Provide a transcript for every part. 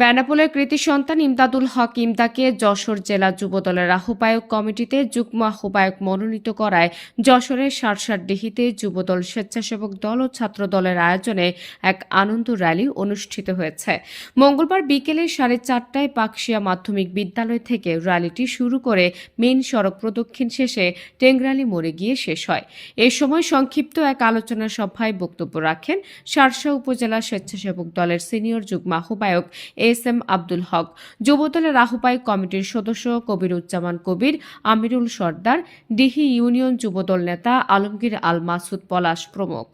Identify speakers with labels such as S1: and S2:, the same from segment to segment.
S1: বেনাপোলের কৃতি সন্তান ইমদাদুল হক ইমদাকে যশোর জেলা যুবদলের আহ্বায়ক কমিটিতে যুগ্ম আহ্বায়ক মনোনীত করায় যশোরের সারসারডিহিতে যুবদল স্বেচ্ছাসেবক দল ও ছাত্র দলের আয়োজনে এক আনন্দ র্যালি অনুষ্ঠিত হয়েছে। মঙ্গলবার বিকেলে সাড়ে চারটায় পাকশিয়া মাধ্যমিক বিদ্যালয় থেকে র্যালিটি শুরু করে মেন সড়ক প্রদক্ষিণ শেষে টেংরালি মোড়ে গিয়ে শেষ হয়। এ সময় সংক্ষিপ্ত এক আলোচনা সভায় বক্তব্য রাখেন সারসা উপজেলা স্বেচ্ছাসেবক দলের সিনিয়র যুগ্ম আহ্বায়ক এস এম আব্দুল হক। যুবদলের আহ্বায়ক কমিটির সদস্য কবিরুজ্জামান কবির, আমিরুল সর্দার ডিহি ইউনিয়ন যুবদল নেতা আলমগীর আল মাসুদ পলাশ প্রমুখ।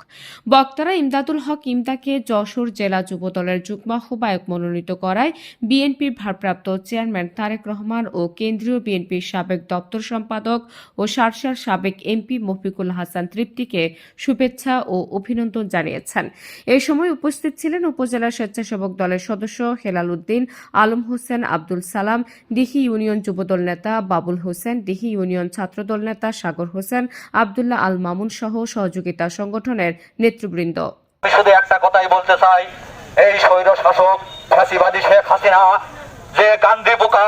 S1: বক্তারা ইমদাদুল হক, ইমদাকে যশোর জেলা যুবদলের যুগ্ম আহ্বায়ক মনোনীত করায় বিএনপির ভারপ্রাপ্ত চেয়ারম্যান তারেক রহমান ও কেন্দ্রীয় বিএনপির সাবেক দপ্তর সম্পাদক ও সারসার সাবেক এমপি মফিকুল হাসান তৃপ্তিকে শুভেচ্ছা ও অভিনন্দন জানিয়েছেন। এ সময় উপস্থিত ছিলেন উপজেলা স্বেচ্ছাসেবক দলের সদস্য হেলাল উদ্দিন আলম হোসেন আব্দুল সালাম দিহি ইউনিয়ন যুবদল নেতা বাবুল হোসেন দিহি ইউনিয়ন ছাত্রদল নেতা সাগর হোসেন, আবদুল্লাহ আল মামুন সহ সহযোগিতা সংগঠনের নেতৃবৃন্দ।
S2: একটা কথাই বলতে চাই, এই স্বৈর শাসক ফ্যাসিবাদী শেখ হাসিনা, যে গান্ধী বোকা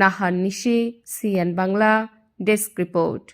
S1: Nahan Nishi CN Bangla desk report.